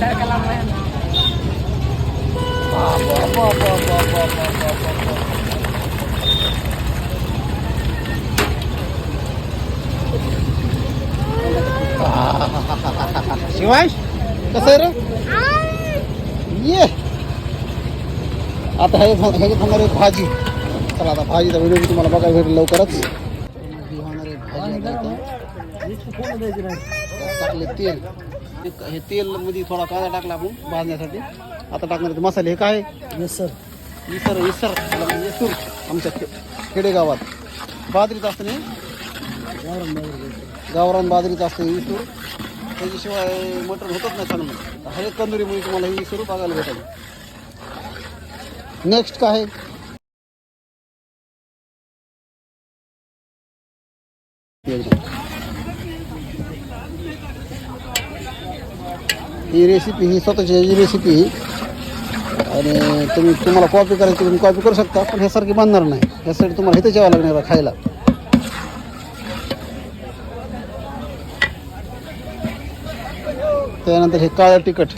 सारखा लांब आहे ना. शिवांश कसं आहे रे? ये. आता हे ह्याच्यात होणार आहे भाजी. चला आता भाजीचा व्हिडिओ मी तुम्हाला बघायला भेटेल लवकरच. ही होणार आहे भाजी टाकले तेल. हे- हे तेल मध्ये थोडा कांदा टाकला आपण भाजण्यासाठी. आता टाकणार ते मसाले. हे काय? येस सर इसर इसर त्याला म्हणजे आमच्या खे- खेडेगावात. बाजरीच असतं नाही? गावरान बाजरीच असतं इसूर त्याच्याशिवाय मटण होतच नाही चांगलं. हरे कंदुरीमुळे तुम्हाला ही इसूर बघायला भेटेल. नेक्स्ट काय आहे? एकदम. ही रेसिपी ही स्वतःची ही रेसिपी ही आणि तुम्ही तुम्हाला कॉपी करायची तुम्ही कॉपी करू शकता पण ह्यासारखी बांधणार नाही. ह्यासाठी तुम्हाला इथे जेवावं लागणार खायला. त्यानंतर हे काळं तिखट.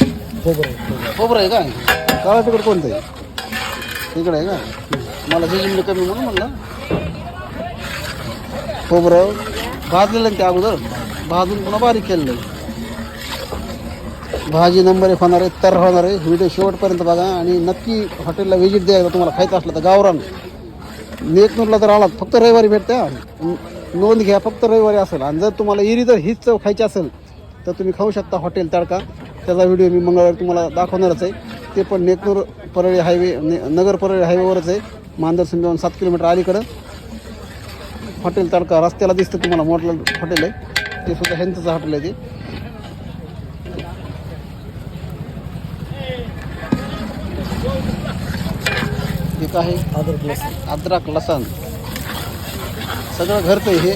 खोबरं खोबरं आहे का? काळं तिखट कोणतं आहे? तिकडं आहे का? मला जिजिंगलं कमी म्हणून म्हणलं. खोबरं भाजलेलं आहे ते अगोदर? भाजून पुन्हा बारीक केलेलं आहे. भाजी नंबर एक होणार आहे तर होणार आहे. व्हिडिओ शेवटपर्यंत बघा आणि नक्की हॉटेलला व्हिजिट द्यायला तुम्हाला खायचं असलं तर गावरान. नेकनूरला जर आलात फक्त रविवारी भेटते. नोंद घ्या फक्त रविवारी असेल. आणि जर तुम्हाला इरी जर हीच चव खायची असेल तर तुम्ही खाऊ शकता हॉटेल तडका. त्याचा व्हिडिओ मी मंगळवारी तुम्हाला दाखवणारच आहे. ते पण नेकनूर परळी हायवे ने- नगर परळी हायवेवरच आहे. मांदर समजावून सात किलोमीटर अलीकडं. हॉटेल तडका रस्त्याला दिसतं तुम्हाला मोठलं हॉटेल आहे. ते सुद्धा ह्यांचंच हॉटेल आहे ते. हे काय आहे. अदरक लसूण. अद्रक लसण. सगळं घरचं हे.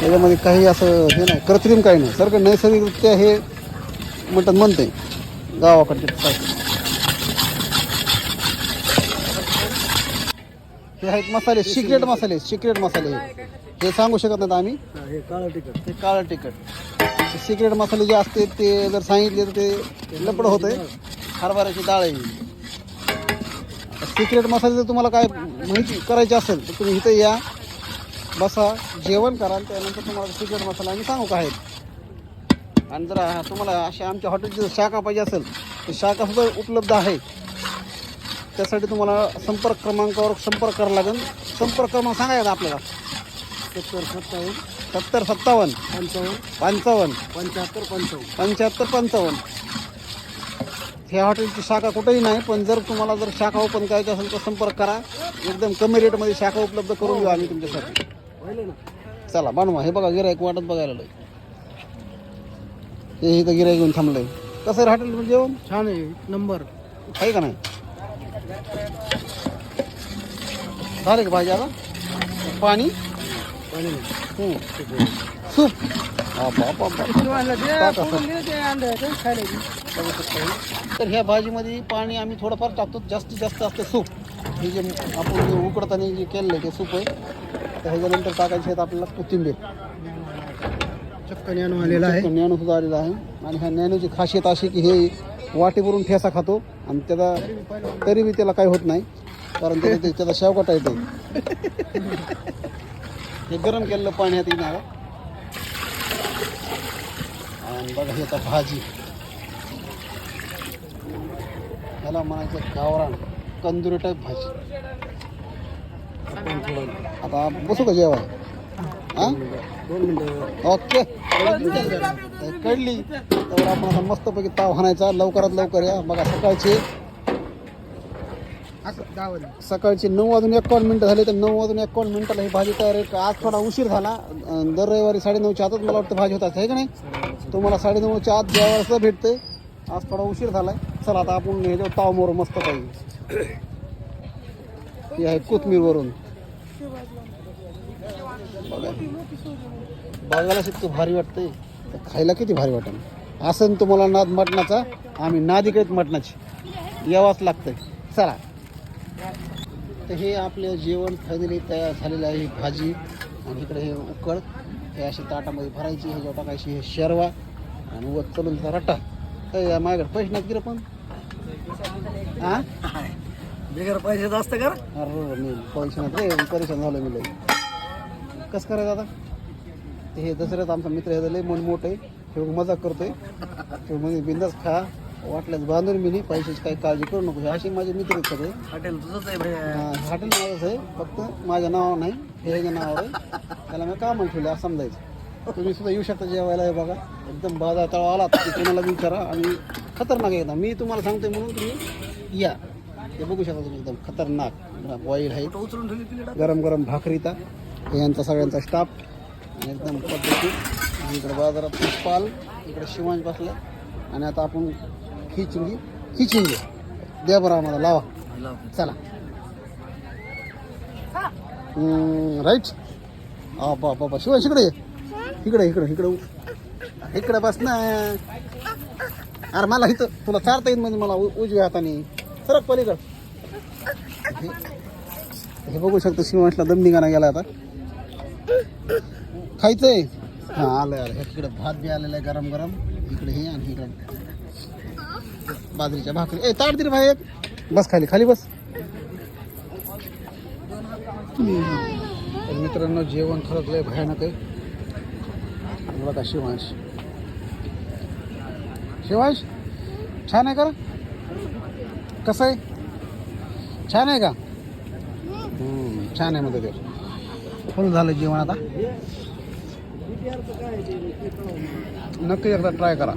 त्याच्यामध्ये काही असं हे नाही. कृत्रिम काही नाही. सगळं नैसर्गिकरित्या हे मटण म्हणते गावाकडचे. हे आहेत मसाले सिक्रेट मसाले सिक्रेट मसाले. हे. हे सांगू शकत नाहीत आम्ही. हे काळं तिखट. ते काळं तिखट. सिक्रेट मसाले जे असते ते जर सांगितले तर ते लपड होतंय. हरभऱ्याची डाळ आहे. सिक्रेट मसाले जर तुम्हाला काय माहिती करायची असेल तर तुम्ही इथे या. बसा जेवण करा आणि त्यानंतर तुम्हाला सिक्रेट मसाला आम्ही सांगू काय आहेत. आणि जर तुम्हाला अशा आमच्या हॉटेलची जर शाखा पाहिजे असेल तर शाखा सुद्धा उपलब्ध आहे. त्यासाठी तुम्हाला संपर्क क्रमांकावर संपर्क करावा लागेल. संपर्क क्रमांक सांगायचा आपल्याला. सत्तर सत्तावन्न. सत्तर सत्तावन्न. पंचावन्न. पंचावन्न. पंच्याहत्तर पंचावन्न. पंच्याहत्तर पंचावन्न. ह्या हॉटेलची शाखा कुठेही नाही पण जर तुम्हाला जर शाखा ओपन करायची असेल तर संपर्क करा. एकदम कमी रेटमध्ये शाखा उपलब्ध करून देऊ आम्ही तुमच्यासाठी. पाहिलं चला बनवा हे बघा गिरायक वाटत बघायला आलोय हे इथं गिरायक घेऊन थांबलंय. कसं आहे हॉटेल जेवण? छान आहे. नंबर. आहे का नाही? झाले का भाजी आता? पाणी? नाही. हम्म. सूप. बापा, बापा, बापा. टाका, ते ते खायला दे. बघू शकता. तर ह्या भाजीमध्ये पाणी आम्ही थोडंफार टाकतो. जास्तीत जास्त असतं सूप. हे जे आपण जे उकडताना जे केलेलं आहे ते सूप आहे. तर ह्याच्यानंतर टाकायचे आहेत आपल्याला कोथिंबीर. चक्कन आणून आलेला आहे. ज्ञानू सुद्धा आलेला आहे. आणि ह्या ज्ञानूची खासियत अशी की हे वाटेवरून ठेसा खातो. आणि त्याचा तरी बी त्याला काही होत नाही. कारण त्याचा त्याचा शेवकाटा येतो हे गरम केलेलं पाणी आहे. येणार आणि बघा हे आता भाजी. ह्याला म्हणायचं गावरान कंदुरी टाईप भाजी. आता बसू का जेवाय हां? ओके. कळली? तर आपण आता मस्तपैकी ताव हाणायचा लवकरात लवकर या. बघा सकाळचे सकाळचे नऊ वाजून एकावन्न मिनटं झाले तर नऊ वाजून एकावन्न मिनिटाला ही भाजी तयार आहे. आज थोडा उशीर झाला. दर रविवारी साडेनऊच्या आतच मला वाटतं भाजी होतात आहे का नाही? तुम्हाला साडेनऊच्या आत जेवायला सुद्धा भेटते आज थोडा उशीर झालाय. चला आता आपण हे तावमोर मस्त पाहिजे ही आहे कोथमीरवरून. बघायला शिकतो भारी वाटतंय. तर खायला किती भारी वाटेल. असं तुम्हाला नाद मटणाचा आम्ही नादिकत मटणाची. यावाच लागतंय. चला. तर हे आपलं जेवण फायनली तयार झालेलं आहे भाजी. आणि इकडे हे उकळ. हे अशी ताटामध्ये भरायची हे जेव्हा टाकायची हे शेरवा. आणि वत चलूनचा रटा ए, माझ्याकडे पैसे नाहीत की रे पण? हा बिगर पैशाचं असतं का अरे मी पैसे नाहीत रे परेशान झालो मी लई कसं करायचं आता? ते हे दसऱ्यात आमचा मित्र आहे लय मन मोठं आहे. ते मजाक करतोय. ते म्हणजे बिंदास खा. वाटल्यास बांधून मी नाही पैशाची काही काळजी करू नको. हे असे माझे मित्र आहेत सगळे. हॉटेल तुझंच आहे भैया हा, हॉटेल माझंच आहे फक्त माझ्या नावावर नाही हे ह्याच्या नावावर आहे. त्याला मी कामं ठेवले असं समजायचं. तुम्ही सुद्धा येऊ शकता जेवायला हे बघा. एकदम बाजार तळ आला की कोणाला विचारा आणि खतरनाक आहे एकदम मी तुम्हाला सांगते म्हणून तुम्ही या. हे बघू शकता तुम्ही एकदम खतरनाक. बॉईल आहे. गरम गरम भाकरीता यांचा सगळ्यांचा स्टाफ आणि एकदम पद्धती. इकडे बाजारात पुष्पाल इकडे शिवांश बसला आणि आता आपण खिचिंगी खिचिंगी द्या बरं आम्हाला लावा. चला. राईट हा बा बाबा शिवाय शिकडे इकडं इकडं इकडं इकडं बस ना. अरे मला इथं तुला चारता येईल म्हणजे मला उजव्या हाताने. सरक पलीकड. हे- हे बघू शकतो शिवांशला दम निघाना गेला आता. खायचंय. हा आलं आलं इकडे भात बी आलेला आहे गरम गरम. इकडे हे आणि इकडं. बाजरीच्या भाकरी. ए ताट दिली भाई एक. बस खाली खाली बस. मित्रांनो जेवण खरंच लय भयानक आहे. बघा का शिवांश. शिवांश छान आहे का कसं आहे? छान आहे का? हम्म, छान आहे मध्ये ते. फुल झालं जेवण आता. नक्की एकदा ट्राय करा.